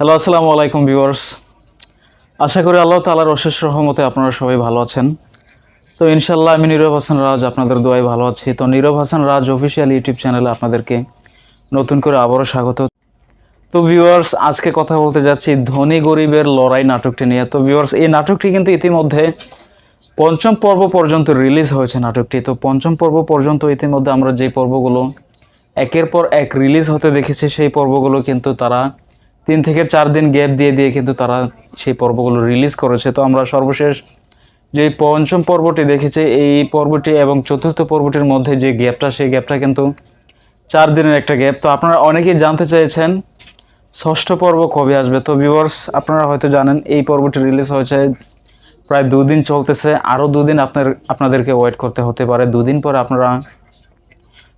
Hello আসসালামু আলাইকুম viewers আশা করি আল্লাহ তালার অশেষ রহমতে আপনারা সবাই ভালো আছেন। তো ইনশাল্লাহ আমি নীরব হাসান রাজ আপনাদের দোয়াই ভালো আছি। তো নীরব হাসান রাজ অফিসিয়াল ইউটিউব চ্যানেলে আপনাদেরকে নতুন করে আবারও স্বাগত। তো ভিউয়ার্স আজকে কথা বলতে যাচ্ছি ধনী গরিবের লড়াই নাটকটি নিয়ে। তো ভিউয়ার্স এই নাটকটি কিন্তু ইতিমধ্যে পঞ্চম পর্ব পর্যন্ত রিলিজ হয়েছে নাটকটি। তো পঞ্চম পর্ব পর্যন্ত ইতিমধ্যে আমরা যে পর্বগুলো একের পর এক রিলিজ হতে দেখেছি, সেই পর্বগুলো কিন্তু তারা তিন থেকে চার দিন গ্যাপ দিয়ে দিয়ে কিন্তু তারা সেই পর্বগুলো রিলিজ করেছে। তো আমরা সর্বশেষ যে পঞ্চম পর্বটি দেখেছি, এই পর্বটি এবং চতুর্থ পর্বটির মধ্যে যে গ্যাপটা সেই গ্যাপটা কিন্তু চার দিনের একটা গ্যাপ তো আপনারা অনেকেই জানতে চেয়েছেন, ষষ্ঠ পর্ব কবে আসবে? তো ভিউয়ার্স আপনারা হয়তো জানেন, এই পর্বটি রিলিজ হয়েছে প্রায় দুদিন চলতেছে। আরও দুদিন আপনার, আপনাদেরকে ওয়েট করতে হতে পারে। দুদিন পর আপনারা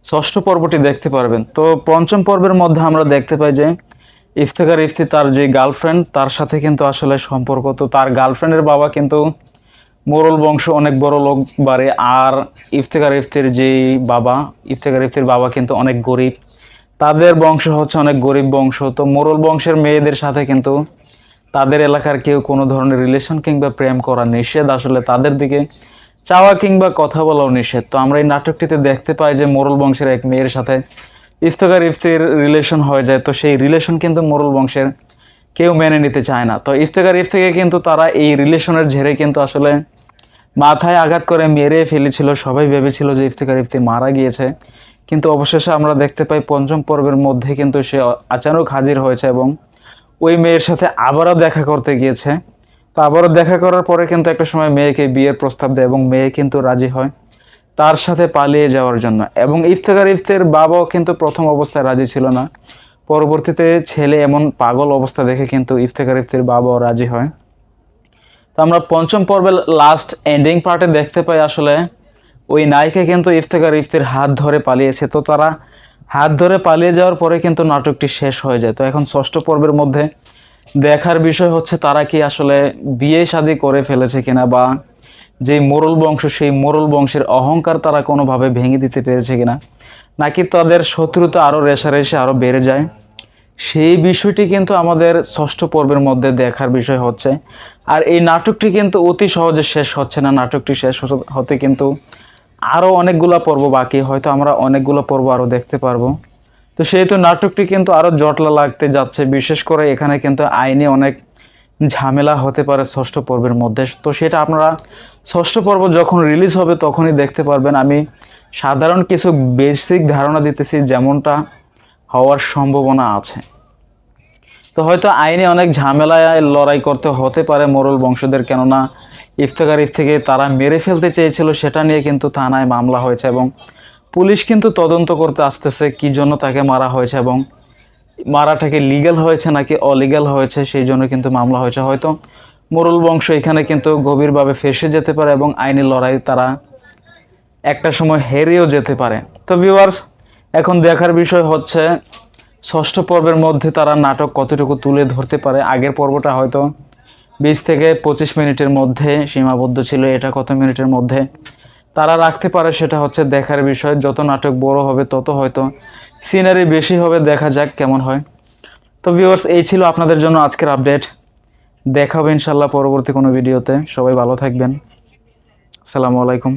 ষষ্ঠ পর্বটি দেখতে পারবেন। তো পঞ্চম পর্বের মধ্যে আমরা দেখতে পাই যে ইফতেখার ইফতি তার যে গার্লফ্রেন্ড তার সাথে কিন্তু আসলে সম্পর্ক। তো তার গার্লফ্রেন্ডের বাবা কিন্তু মোরল বংশ অনেক বড় লোক বাড়ে, আর ইফতেখার ইফতির যে বাবা, ইফতেখার ইফতির বাবা কিন্তু অনেক গরিব। তাদের বংশ হচ্ছে অনেক গরিব বংশ। তো মোরল বংশের মেয়েদের সাথে কিন্তু তাদের এলাকার কেউ কোনো ধরনের রিলেশন কিংবা প্রেম করা নিষেধ। আসলে তাদের দিকে চাওয়া কিংবা কথা বলাও নিষেধ। তো আমরা এই নাটকটিতে দেখতে পাই যে মোরল বংশের এক মেয়ের সাথে ইফতেখার ইফতির রিলেশন হয়ে যায়, তো সেই রিলেশন কিন্তু মোরল বংশের কেউ মেনে নিতে চায় না। তো ইফতেখার ইফতিকে কিন্তু তারা এই রিলেশনের ঝেড়ে কিন্তু আসলে মাথায় আঘাত করে মেরে ফেলেছিল। সবাই ভেবেছিল যে ইফতেখার ইফতি মারা গিয়েছে। কিন্তু অবশেষে আমরা দেখতে পাই পঞ্চম পর্বের মধ্যে কিন্তু সে আচানক হাজির হয়েছে এবং ওই মেয়ের সাথে আবারও দেখা করতে গিয়েছে। তো আবারও দেখা করার পরে কিন্তু একটা সময় মেয়েকে বিয়ের প্রস্তাব দেয় এবং মেয়ে কিন্তু রাজি হয়। তার সাথে পালিয়ে যাওয়ার জন্য। এবং ইফতেখার ইফতের বাবাও কিন্তু প্রথম অবস্থায় রাজি ছিল না। পরবর্তীতে ছেলে এমন পাগল অবস্থা দেখে কিন্তু ইফতেখার ইফতের বাবাও রাজি হয়। তো আমরা পঞ্চম পর্বের লাস্ট এন্ডিং পার্টে দেখতে পাই আসলে ওই নায়িকা কিন্তু ইফতেখার ইফতির হাত ধরে পালিয়েছে। তো তারা হাত ধরে পালিয়ে যাওয়ার পরে কিন্তু নাটকটি শেষ হয়ে যায়। তো এখন ষষ্ঠ পর্বের মধ্যে দেখার বিষয় হচ্ছে তারা কি আসলে বিয়ে শাদী করে ফেলেছে কিনা বা যে মোরল বংশ, সেই মোরল বংশের অহংকার তারা কোনোভাবে ভেঙে দিতে পেরেছে কিনা? নাকি তাদের শত্রুতা আরও রেশারেশে আরও বেড়ে যায়? সেই বিষয়টি কিন্তু আমাদের ষষ্ঠ পর্বের মধ্যে দেখার বিষয় হচ্ছে। আর এই নাটকটি কিন্তু অতি সহজে শেষ হচ্ছে না। নাটকটি শেষ হতে- কিন্তু আরও অনেকগুলো পর্ব বাকি। হয়তো আমরা অনেকগুলো পর্ব আরও দেখতে পারব। তো সেহেতু নাটকটি কিন্তু আরও জটলা লাগতে যাচ্ছে। বিশেষ করে এখানে কিন্তু আইনে অনেক ঝামেলা হতে পারে ষষ্ঠ পর্বের মধ্যে। তো সেটা আপনারা ষষ্ঠ পর্ব যখন রিলিজ হবে তখনই দেখতে পারবেন। আমি সাধারণ কিছু বেসিক ধারণা দিতেছি যেমনটা হওয়ার সম্ভাবনা আছে। তো হয়তো আইনে অনেক ঝামেলায় লড়াই করতে হতে পারে মোরল বংশদের কেননা ইফতেখার থেকে তারা মেরে ফেলতে চেয়েছিল, সেটা নিয়ে কিন্তু থানায় মামলা হয়েছে এবং পুলিশ কিন্তু তদন্ত করতে আসতেছে কি জন্য তাকে মারা হয়েছে এবং মারাটাকে লিগ্যাল হয়েছে নাকি অলিগাল হয়েছে, সেই জন্য কিন্তু মামলা হয়েছে। হয়তো মোরল বংশ এখানে কিন্তু গভীরভাবে ফেসে যেতে পারে এবং আইনি লড়াই তারা একটা সময় হেরেও যেতে পারে। তো ভিউয়ার্স এখন দেখার বিষয় হচ্ছে, ষষ্ঠ পর্বের মধ্যে তারা নাটক কতটুকু তুলে ধরতে পারে? আগের পর্বটা হয়তো বিশ থেকে পঁচিশ মিনিটের মধ্যে সীমাবদ্ধ ছিল, এটা কত মিনিটের মধ্যে তারা রাখতে পারে সেটা হচ্ছে দেখার বিষয়। যত নাটক বড় হবে, তত হয়তো সিনারি বেশি হবে, দেখা যাক কেমন হয়। তো ভিউয়ার্স এই ছিল আপনাদের জন্য আজকের আপডেট দেখা হবে ইনশাল্লাহ পরবর্তী কোনো ভিডিওতে। সবাই ভালো থাকবেন। আসসালামু আলাইকুম।